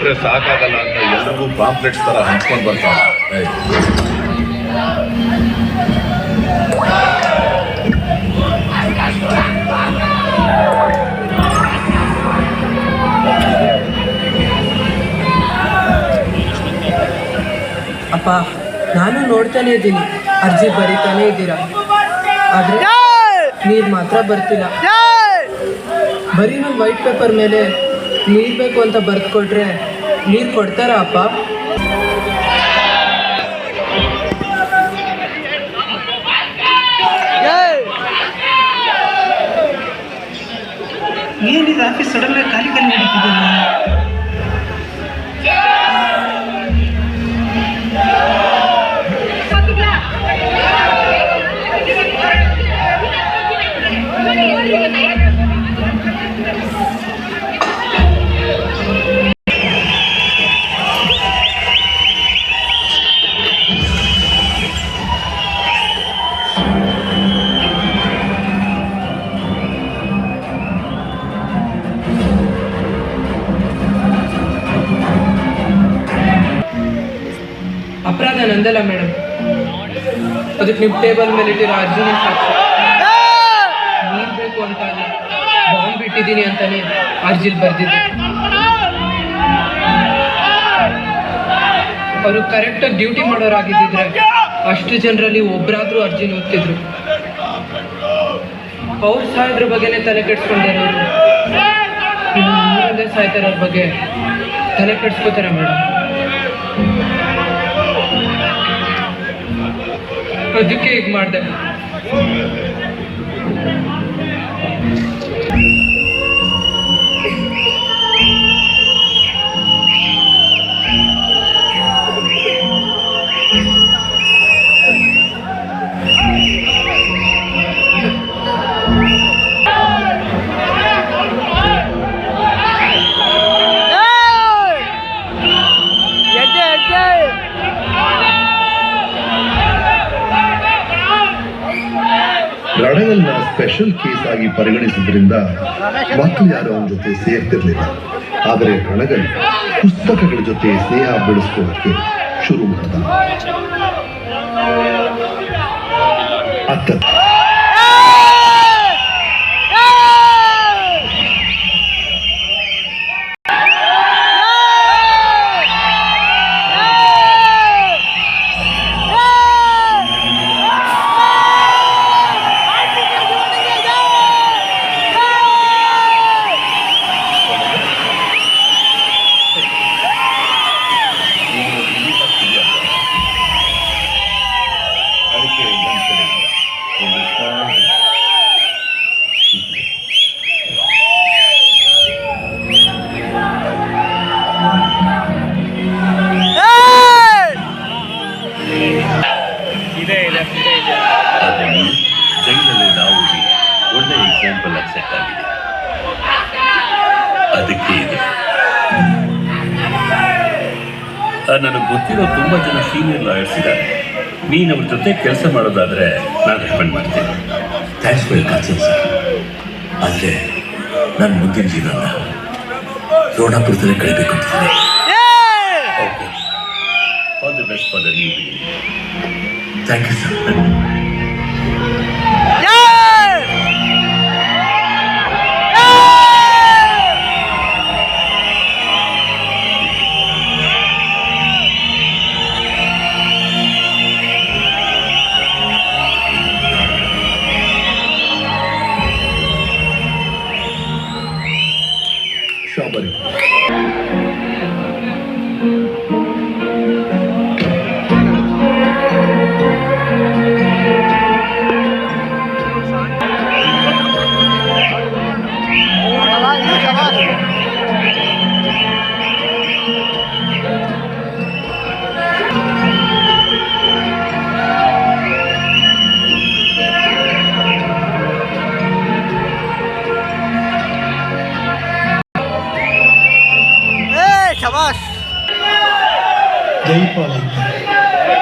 ಒಬ್ಬರಿಗೆ ಕೊಟ್ರೆ ಸಾಕಾಗಲ್ಲ ಅಂತ ಎಲ್ರಿಗೂ ಪಾಂಪ್ಲೆಟ್ಸ್ ತರ ಹಂಚ್ಕೊಂಡು ಬರ್ತಾವ ಅಪ್ಪ ನಾನು ನೋಡ್ತಾನೆ ಇದ್ದೀನಿ. ಅರ್ಜಿ ಬರೀತಾನೆ ಇದ್ದೀರಾ? ಆದ್ರೆ ನೀರು ಮಾತ್ರ ಬರ್ತಿಲ್ಲ. ಬರೀ ಒಂದು ವೈಟ್ ಪೇಪರ್ ಮೇಲೆ ನೀರು ಬೇಕು ಅಂತ ಬರ್ದುಕೊಟ್ರೆ ನೀರು ಕೊಡ್ತಾರಾ ಅಪ್ಪ? ಏನಿದೆ? ಆಫೀಸ್ ಸಡನ್ ಆಗಿ ಖಾಲಿ ಖಾಲಿ ನಂದಲ್ಲ ಮೇಡಮ್ ಅದಕ್ಕೆ ನಿಮ್ಮ ಟೇಬಲ್ ಮೇಲೆ ಇಟ್ಟಿರೋ ಅರ್ಜುನ ಬೇಕು ಅಂತ ಬಾಂಬ್ ಇಟ್ಟಿದ್ದೀನಿ ಅಂತಾನೆ ಅರ್ಜಿಲ್ ಬರ್ದಿದ್ದೆ. ಅವರು ಕರೆಕ್ಟಾಗಿ ಡ್ಯೂಟಿ ಮಾಡೋರಾಗಿದ್ದಿದ್ರೆ ಅಷ್ಟು ಜನರಲ್ಲಿ ಒಬ್ಬರಾದ್ರೂ ಅರ್ಜಿ ಓದ್ತಿದ್ರು ಅವ್ರು ಸಾಯೋದ್ರ ಬಗ್ಗೆನೇ ತಲೆ ಕೆಡ್ಸ್ಕೊಂಡಿರೋ ಸಾಯ್ತಾರ ಬಗ್ಗೆ ತಲೆ ಕೆಡ್ಸ್ಕೋತಾರೆ ಮೇಡಮ್ ಅದಕ್ಕೆ ಈಗ ಮಾಡಿದೆ. ರಣಗಲ್ನ ಸ್ಪೆಷಲ್ ಕೇಸ್ ಆಗಿ ಪರಿಗಣಿಸಿದ್ರಿಂದ ಮಕ್ಕಳು ಯಾರು ಅವನ ಜೊತೆ ಸೇರ್ತಿರ್ಲಿಲ್ಲ. ಆದರೆ ರಣಗಲ್ ಪುಸ್ತಕಗಳ ಜೊತೆ ಸ್ನೇಹ ಬೆಳೆಸ್ಕೊಳ್ಳೋಕೆ ಶುರು ಮಾಡಿದ. ಅತ್ತ ನನಗೆ ಗೊತ್ತಿರೋ ತುಂಬ ಜನ ಸೀನಿಯರ್ ಲಾಯರ್ಸ್ ಇದ್ದಾರೆ. ನೀನು ಅವ್ರ ಜೊತೆ ಕೆಲಸ ಮಾಡೋದಾದರೆ ನಾನು ರೆಕಮೆಂಡ್ ಮಾಡ್ತೀನಿ. ಥ್ಯಾಂಕ್ಸ್ ಫಾರ್ ಕನ್ಸರ್ನ್ ಸರ್ ಆದರೆ ನಾನು ಮುಂದಿನ ಜೀವನ ರೋಣಾಪುರದಲ್ಲೇ ಕಳಿಬೇಕು ಅಂತಿದ್ದೀನಿ okay all the best for the new thank you sir Jaipal ಅಂತ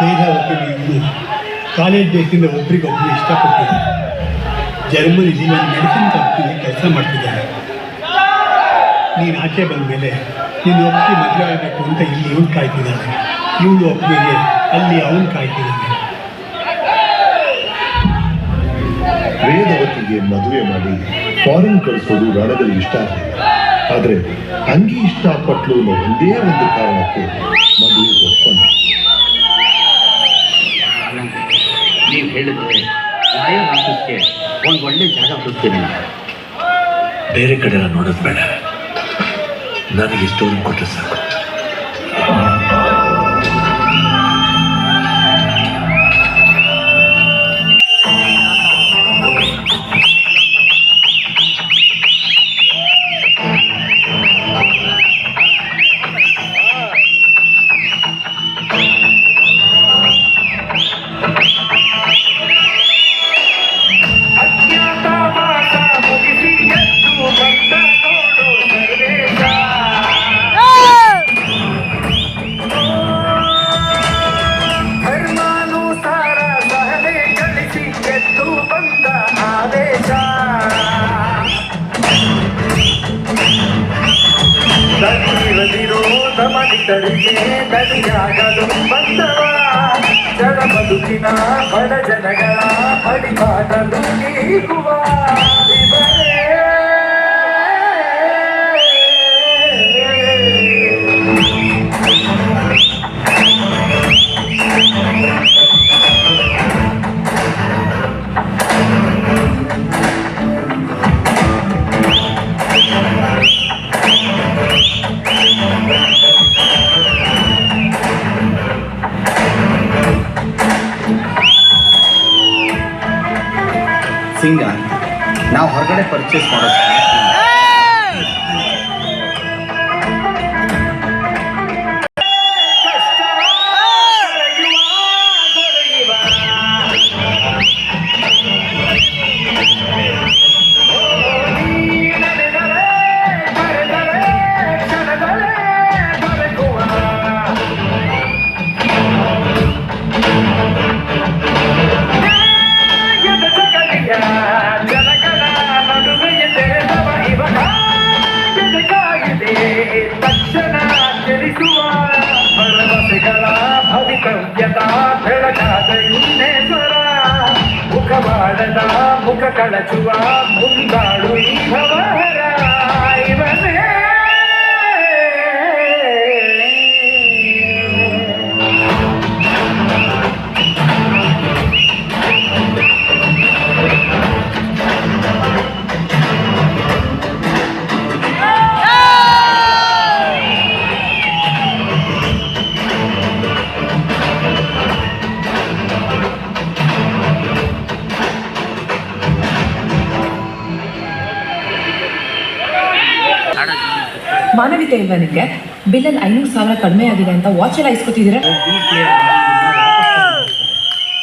ವೇದಾವತಿ ಇದ್ದು ಕಾಲೇಜ್ ಡೇಸಿಂದ ಒಬ್ರಿಗೊಬ್ರು ಇಷ್ಟಪಡ್ತಿದ್ದಾರೆ ಜರ್ಮನಿ ನಾನು ಮೆಡಿಸಿನ್ ಕಂಪ್ನಿಲಿ ಕೆಲಸ ಮಾಡ್ತಿದ್ದಾರೆ. ನೀನು ಆಚೆ ಬಂದ ಮೇಲೆ ನೀನು ಒಪ್ಪಿಗೆ ಮದುವೆ ಆಗಬೇಕು ಅಂತ ಇಲ್ಲಿ ಇವನು ಕಾಯ್ತಿದ್ದಾನೆ. ಇವಳು ಒಪ್ಪಿಗೆ ಅಲ್ಲಿ ಅವನು ಕಾಯ್ತಿದ್ದಾನೆ. ವೇದವತಿಗೆ ಮದುವೆ ಮಾಡಿ ಫಾರಿನ್ ಕಳಿಸೋದು ರಣದಲ್ಲಿ ಇಷ್ಟ ಆಗಲಿಲ್ಲ. ಆದರೆ ತಂಗಿ ಇಷ್ಟಪಟ್ಲು ಅನ್ನೋ ಒಂದೇ ಒಂದು ಕಾರಣಕ್ಕೆ ಮದುವೆ ಒಪ್ಪಂದ. ನೀವು ಹೇಳಿದ್ರೆ ಲಾಯರ್ ಆಫೀಸ್ಗೆ ಒಂದು ಒಳ್ಳೆ ಜಾಗ ಹುಡುಕ್ತೀನಿ ಬೇರೆ ಕಡೆ ಎಲ್ಲ ನೋಡೋದು ಬೇಡ. ನನಗೆ ಇಷ್ಟೊಂದು ಕೊಟ್ಟರೆ ಸಾಕು. జడ బతుకిన బడ జనగ పడి పాటలు నీకువా. ಹೊರಗಡೆ ಪರ್ಚೇಸ್ ಮಾಡೋ ತಕ್ಷಣ ತಿಳಿಸುವ ಭರವಸೆಗಳ ಭವಿತವ್ಯದ ಬೆಳಗಾದ ಇನ್ನೇಶ್ವರ ಮುಖವಾಡದ ಮುಖ ಕಳಚುವ ಮುಂದಾಳು ಈ ಭವಹರ ಇವನೇ ಇಲ್ವಾ ನಿಮಗೆ ಬಿಲ್ಲಲ್ಲಿ ಐನೂರು ಸಾವಿರ ಕಡಿಮೆ ಆಗಿದೆ ಅಂತ ವಾಚ್ ಎಲ್ಲ ಇಸ್ಕೊತಿದ್ದೀರಾ?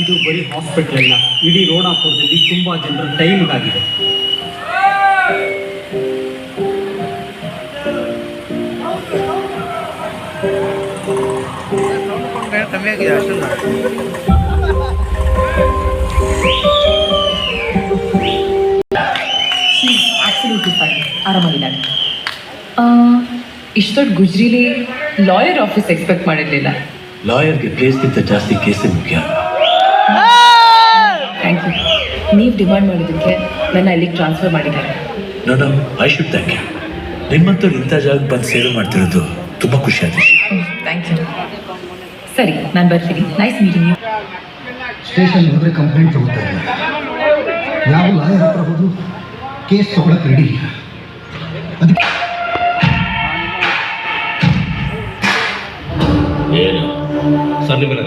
ಇದು ಬರೀ ಹಾಸ್ಪಿಟಲ್ ಅಲ್ಲ ಇಡೀ ರೋಣಾಪುರದಲ್ಲಿ ತುಂಬಾ ಜನರ ಟೈಮ್ ಆಗಿದೆ ಫೈನ್ ಆರಾಮಾಗಿದ್ದಾನೆ. ಇಷ್ಟು ದೊಡ್ಡ ಗುಜ್ರಿಲಿ ಲಾಯರ್ ಆಫೀಸ್ ಎಕ್ಸ್ಪೆಕ್ಟ್ ಮಾಡಿರಲಿಲ್ಲ. ಲಾಯರ್ಗೆ ಪ್ಲೇಸ್ಗಿಂತ ಜಾಸ್ತಿ ಕೇಸೇ ಮುಖ್ಯ. ಥ್ಯಾಂಕ್ ಯು ನೀವು ಡಿಮಾಂಡ್ ಮಾಡಿದ್ದಕ್ಕೆ ನನ್ನ ಅಲ್ಲಿಗೆ ಟ್ರಾನ್ಸ್ಫರ್ ಮಾಡಿದ್ದಾರೆ. ನಾನು ಐ ಶುಡ್ ಥ್ಯಾಂಕ್ ಯು ನಿಮ್ಮಂತವ್ರು ಇಂಥ ಜಾಗಕ್ಕೆ ಬಂದು ಸೇವೆ ಮಾಡ್ತಿರೋದು ತುಂಬ ಖುಷಿ ಆಯಿತು ಥ್ಯಾಂಕ್ ಯು ಸರಿ ನಾನು ಬರ್ತೀನಿ. ನೈಸ್ ಮೀಟಿಂಗ್ ಯು ಸ್ಟೇಷನ್ ಹೋದ್ರೆ ಕಂಪ್ಲೇಂಟ್ ತಗೋತಾ ಇಲ್ಲ ಯಾವ ಲಾಯರ್ ಹತ್ರ ಹೋದ್ರು ಕೇಸ್ ತಗೊಳಕ್ಕೆ ರೆಡಿ ಇಲ್ಲ. ಅದಕ್ಕೆ ಸರ್ ನಿಮ್ಮನ್ನ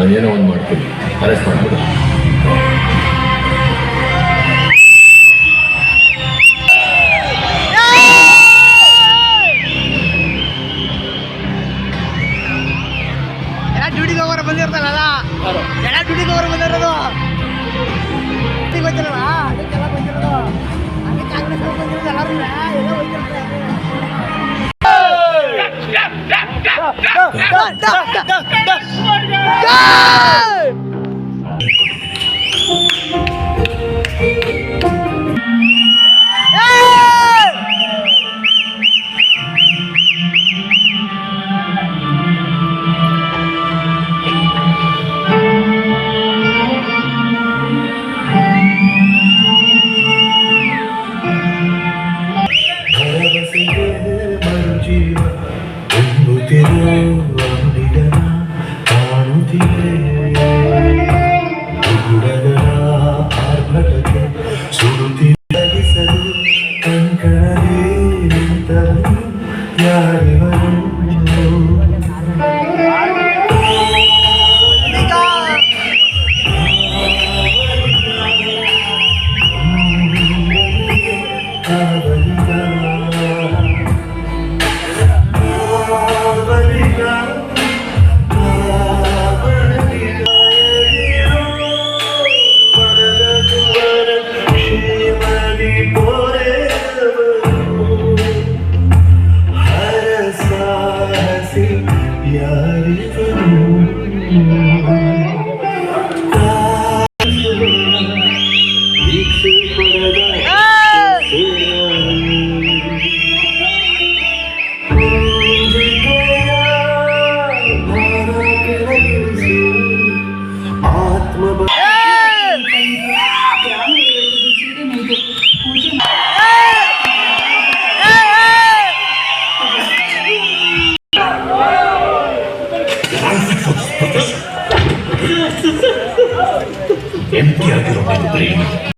ನಾನು ಏನೋ ಒಂದು ಮಾಡ್ತೀನಿ ಅರೆಸ್ಟ್ ಮಾಡ್ತೀನಿ ಎಲ್ಲ ಡ್ಯೂಟಿಗೆ ಹೋಗೋರು ಬಂದಿರ್ತಾರಲ್ಲ ಎಲ್ಲ ಡ್ಯೂಟಿಗೆ ಹೋಗೋರು ಬಂದಿರೋದು ಡ್ಯೂಟಿಗೆ ಗೊತ್ತಿರಲ್ಲ ಅದಕ್ಕೆಲ್ಲ ಬಂದಿರೋದು ಅದಕ್ಕೆ ಕಾಂಗ್ರೆಸ್ ಅವ್ರು ಬಂದಿರೋದು ಎಲ್ಲರೂ ಎಲ್ಲ ಬಂದಿರ್ತಾರೆ யாரிவரும்